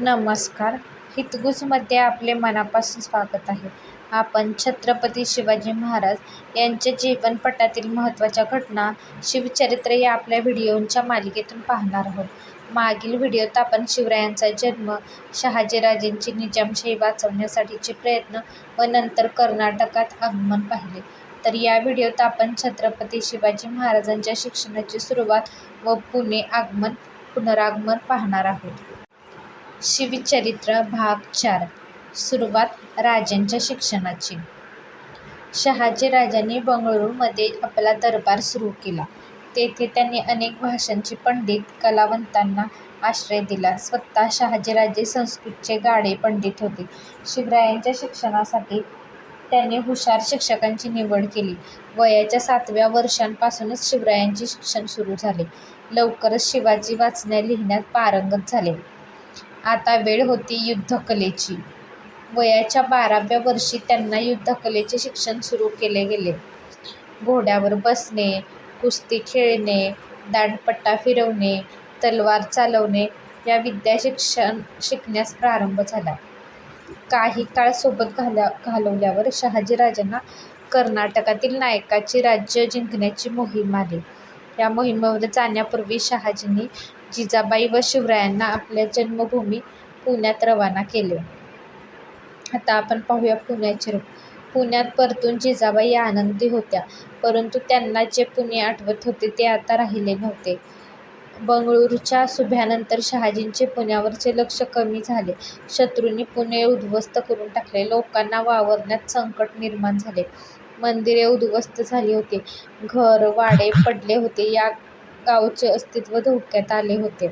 नमस्कार. हितगुजमध्ये आपले मनापासून स्वागत आहे. आपण छत्रपती शिवाजी महाराज यांच्या जीवनपटातील महत्त्वाच्या घटना शिवचरित्र या आपल्या व्हिडिओंच्या मालिकेतून पाहणार आहोत. मागील व्हिडिओत आपण शिवरायांचा जन्म शहाजीराजेंची निजामशाही वाचवण्यासाठीचे प्रयत्न व नंतर कर्नाटकात आगमन पाहिले. तर या व्हिडिओत आपण छत्रपती शिवाजी महाराजांच्या शिक्षणाची सुरुवात व पुणे आगमन पुनरागमन पाहणार आहोत. शिवचरित्र भाग चार सुरुवात राजांच्या शिक्षणाची शहाजी राजांनी बंगळुरूमध्ये आपला दरबार सुरू केला. तेथे त्यांनी अनेक भाषांचे पंडित, कलावंतांना आश्रय दिला. स्वतः शहाजीराजे संस्कृतचे गाढे पंडित होते. शिवरायांच्या शिक्षणासाठी त्यांनी हुशार शिक्षकांची निवड केली. वयाच्या सातव्या वर्षांपासूनच शिवरायांचे शिक्षण सुरू झाले. लवकरच शिवाजी वाचण्या-लिहिण्यात पारंगत झाले. आता वेळ होती युद्धकलेची. वयाच्या बाराव्या वर्षी त्यांना युद्धकलेचे शिक्षण सुरू केले गेले. घोड्यावर बसणे, कुस्ती खेळणे, दांडपट्टा फिरवणे, तलवार चालवणे या विद्या शिक्षण शिकण्यास प्रारंभ झाला. काही काळ सोबत घालवल्यावर शहाजीराजांना कर्नाटकातील नायकाची राज्य जिंकण्याची मोहीम आली. या मोहिमेवर जाण्यापूर्वी शहाजींनी जिजाबाई व शिवरायांना आपल्या जन्मभूमी पुण्यात रवाना केले. आता आपण पाहूया पुण्याचे रूप. पुण्यात परतून जिजाबाई आनंदी होत्या. परंतु त्यांना जे पुणे आठवत होते ते आता राहिले नव्हते. बंगळुरूच्या सुभ्यानंतर शहाजींचे पुण्यावरचे लक्ष कमी झाले. शत्रूंनी पुणे उद्ध्वस्त करून टाकले. लोकांना वावरण्यात संकट निर्माण झाले. मंदिरे उद्ध्वस्त झाली होती. घर-वाडे पडले होते. या गावचे अस्तित्व धोक्यात आले होते.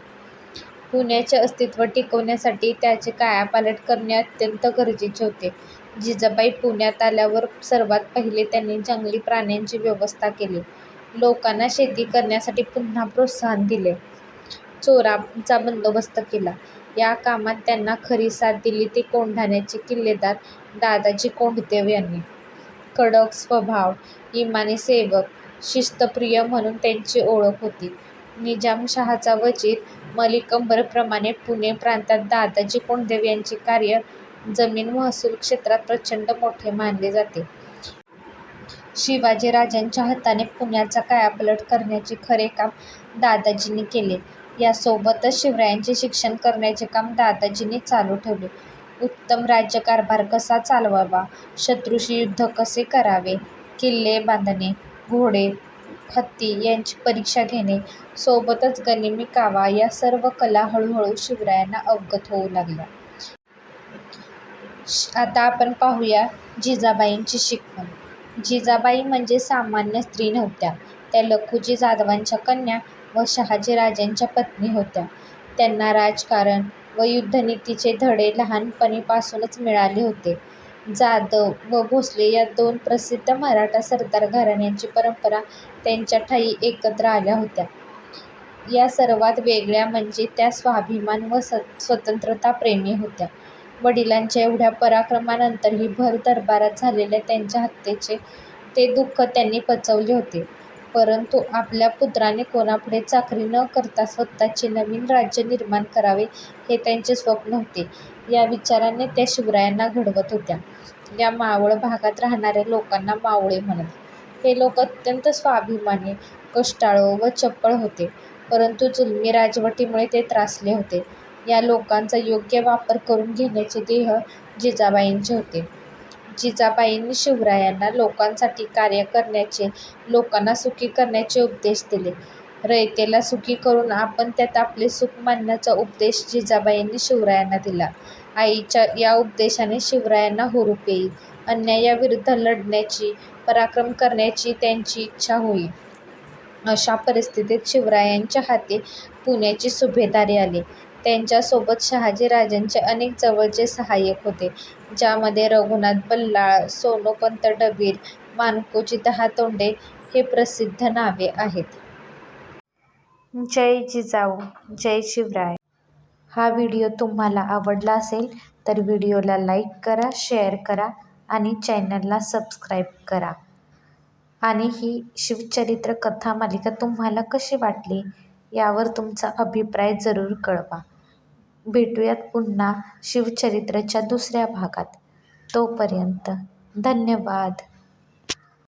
पुण्याचे अस्तित्व टिकवण्यासाठी त्याचे कायापालट करणे अत्यंत गरजेचे होते. जिजाबाई पुण्यात आल्यावर सर्वात पहिले त्यांनी जंगली प्राण्यांची व्यवस्था केली. लोकांना शेती करण्यासाठी पुन्हा प्रोत्साहन दिले. चोरांचा बंदोबस्त केला. या कामात त्यांना खरी साथ दिली ती कोंढाण्याचे किल्लेदार दादाजी कोंडदेव यांनी. कडक स्वभाव, इमानी सेवक, शिस्तप्रिय म्हणून त्यांची ओळख होती. निजामशहाचा वजीर मलिकंबरप्रमाणे पुणे प्रांतात दादाजी कोंडदेव यांचे कार्य जमीन-महसूल क्षेत्रात प्रचंड मोठे मानले जाते. शिवाजीराजांच्या हाताने पुण्याचा कायापालट करण्याचे खरे काम दादाजींनी केले. यासोबतच शिवरायांचे शिक्षण करण्याचे काम दादाजींनी चालू ठेवले. उत्तम राज्यकारभार कसा चालवावा, शत्रूशी युद्ध कसे करावे, किल्ले बांधणे, घोडे, हत्ती यांची परीक्षा घेणे, सोबतच गनिमी कावा या सर्व कला हळूहळू शिवरायांना अवगत होऊ लागल्या. आता आपण पाहूया जिजाबाईंची शिकवण. जिजाबाई म्हणजे सामान्य स्त्री नव्हत्या. त्या लखुजी जाधवांच्या कन्या व शहाजीराजांच्या पत्नी होत्या. त्यांना राजकारण व युद्धनीतीचे धडे लहानपणीपासूनच मिळाले होते. जाधव व भोसले या दोन प्रसिद्ध मराठा सरदार घराण्यांची परंपरा त्यांच्या ठायी एकत्र आल्या होत्या. या सर्वात वेगळ्या म्हणजे त्या स्वाभिमान व स्वतंत्रताप्रेमी होत्या. वडिलांच्या एवढ्या पराक्रमानंतरही भर दरबारात झालेल्या त्यांच्या हत्येचे ते दुःख त्यांनी पचवले होते. परंतु आपल्या पुत्राने कोणापुढे चाकरी न करता स्वतःचे नवीन राज्य निर्माण करावे हे त्यांचे स्वप्न होते. या विचाराने त्या शिवरायांना घडवत होत्या. या मावळ भागात राहणाऱ्या लोकांना मावळे म्हणत. हे लोक अत्यंत स्वाभिमानी, कष्टाळू व चपळ होते. परंतु जुलमी राजवटीमुळे ते त्रासले होते. या लोकांचा योग्य वापर करून घेण्याचे ध्येय जिजाबाईंचे होते. जिजाबाईंनी शिवरायांना लोकांसाठी कार्य करण्याचे, लोकांना सुखी करण्याचे उपदेश दिले. रयतेला सुखी करून आपण त्यात आपले सुख मानण्याचा उपदेश जिजाबाईंनी शिवरायांना दिला. आईच्या या उपदेशाने शिवरायांना हुरूप येईल. अन्यायाविरुद्ध लढण्याची, पराक्रम करण्याची त्यांची इच्छा होईल अशा परिस्थितीत शिवरायांच्या हाती पुण्याची सुभेदारी आली. त्यांच्यासोबत शहाजीराजांचे अनेक जवळचे सहाय्यक होते, ज्यामध्ये रघुनाथ बल्लाळ, सोनोपंत डबीर, मानकोजी दहातोंडे हे प्रसिद्ध नावे आहेत. जय जिजाऊ, जय शिवराय. हा व्हिडिओ तुम्हाला आवडला असेल तर व्हिडिओला लाईक करा, शेअर करा आणि चॅनलला सबस्क्राईब करा. आणि ही शिवचरित्र कथा मालिका तुम्हाला कशी वाटली यावर तुमचा अभिप्राय जरूर कळवा. भेटूयात पुन्हा शिवचरित्रच्या दुसऱ्या भागात. तोपर्यंत धन्यवाद.